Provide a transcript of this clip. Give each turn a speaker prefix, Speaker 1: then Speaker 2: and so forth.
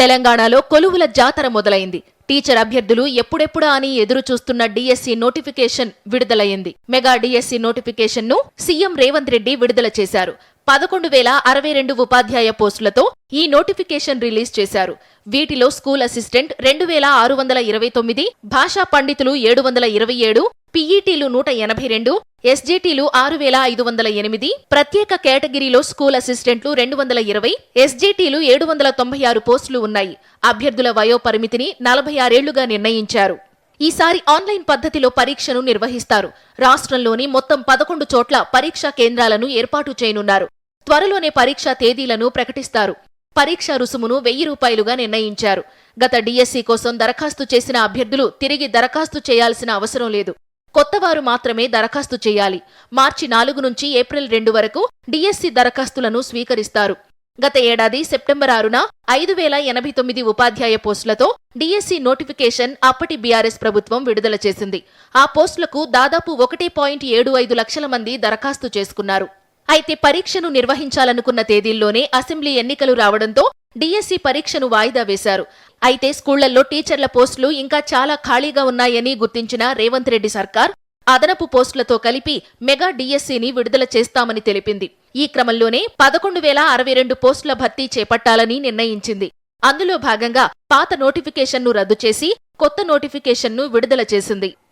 Speaker 1: తెలంగాణలో కొలువుల జాతర మొదలైంది. టీచర్ అభ్యర్థులు ఎప్పుడెప్పుడా అని ఎదురు చూస్తున్న డిఎస్సి నోటిఫికేషన్ విడుదలయ్యింది. మెగా డిఎస్సి నోటిఫికేషన్ను సీఎం రేవంత్ రెడ్డి విడుదల చేశారు. పదకొండు వేల అరవై రెండు ఉపాధ్యాయ పోస్టులతో ఈ నోటిఫికేషన్ రిలీజ్ చేశారు. వీటిలో స్కూల్ అసిస్టెంట్ రెండు వేల ఆరు వందల ఇరవై తొమ్మిది భాషా పండితులు ఏడు వందల ఇరవై ఏడు పీఈటీలు నూట ఎనభై రెండు ఎస్జేటీలు ఆరు వేల ఐదు వందల ఎనిమిది ప్రత్యేక కేటగిరీలో స్కూల్ అసిస్టెంట్లు రెండు వందల ఇరవై ఎస్జేటీలు ఏడు వందల తొంభై ఆరు పోస్టులు ఉన్నాయి. అభ్యర్థుల వయోపరిమితిని నలభై ఆరేళ్ళుగా నిర్ణయించారు. ఈసారి ఆన్లైన్ పద్ధతిలో పరీక్షను నిర్వహిస్తారు. రాష్ట్రంలోని మొత్తం పదకొండు చోట్ల పరీక్షా కేంద్రాలను ఏర్పాటు చేయనున్నారు. త్వరలోనే పరీక్షా తేదీలను ప్రకటిస్తారు. పరీక్ష రుసుమును వెయ్యి రూపాయలుగా నిర్ణయించారు. గత డిఎస్సి కోసం దరఖాస్తు చేసిన అభ్యర్థులు తిరిగి దరఖాస్తు చేయాల్సిన అవసరం లేదు. కొత్తవారు మాత్రమే దరఖాస్తు చేయాలి. మార్చి నాలుగు నుంచి ఏప్రిల్ రెండు వరకు డిఎస్సి దరఖాస్తులను స్వీకరిస్తారు. గత ఏడాది సెప్టెంబర్ ఆరున ఐదు వేల ఎనభై తొమ్మిది ఉపాధ్యాయ పోస్టులతో డిఎస్సి నోటిఫికేషన్ అప్పటి బీఆర్ఎస్ ప్రభుత్వం విడుదల చేసింది. ఆ పోస్టులకు దాదాపు ఒకటి పాయింట్ ఏడు ఐదు లక్షల మంది దరఖాస్తు చేసుకున్నారు. అయితే పరీక్షను నిర్వహించాలనుకున్న తేదీల్లోనే అసెంబ్లీ ఎన్నికలు రావడంతో డిఎస్సి పరీక్షను వాయిదా వేశారు. అయితే స్కూళ్ళలో టీచర్ల పోస్టులు ఇంకా చాలా ఖాళీగా ఉన్నాయని గుర్తించిన రేవంత్ రెడ్డి సర్కార్ అదనపు పోస్టులతో కలిపి మెగా డిఎస్సిని విడుదల చేస్తామని తెలిపింది. ఈ క్రమంలోనే పదకొండు వేల అరవై రెండు పోస్టుల భర్తీ చేపట్టాలని నిర్ణయించింది. అందులో భాగంగా పాత నోటిఫికేషన్ను రద్దు చేసి కొత్త నోటిఫికేషన్ను విడుదల చేసింది.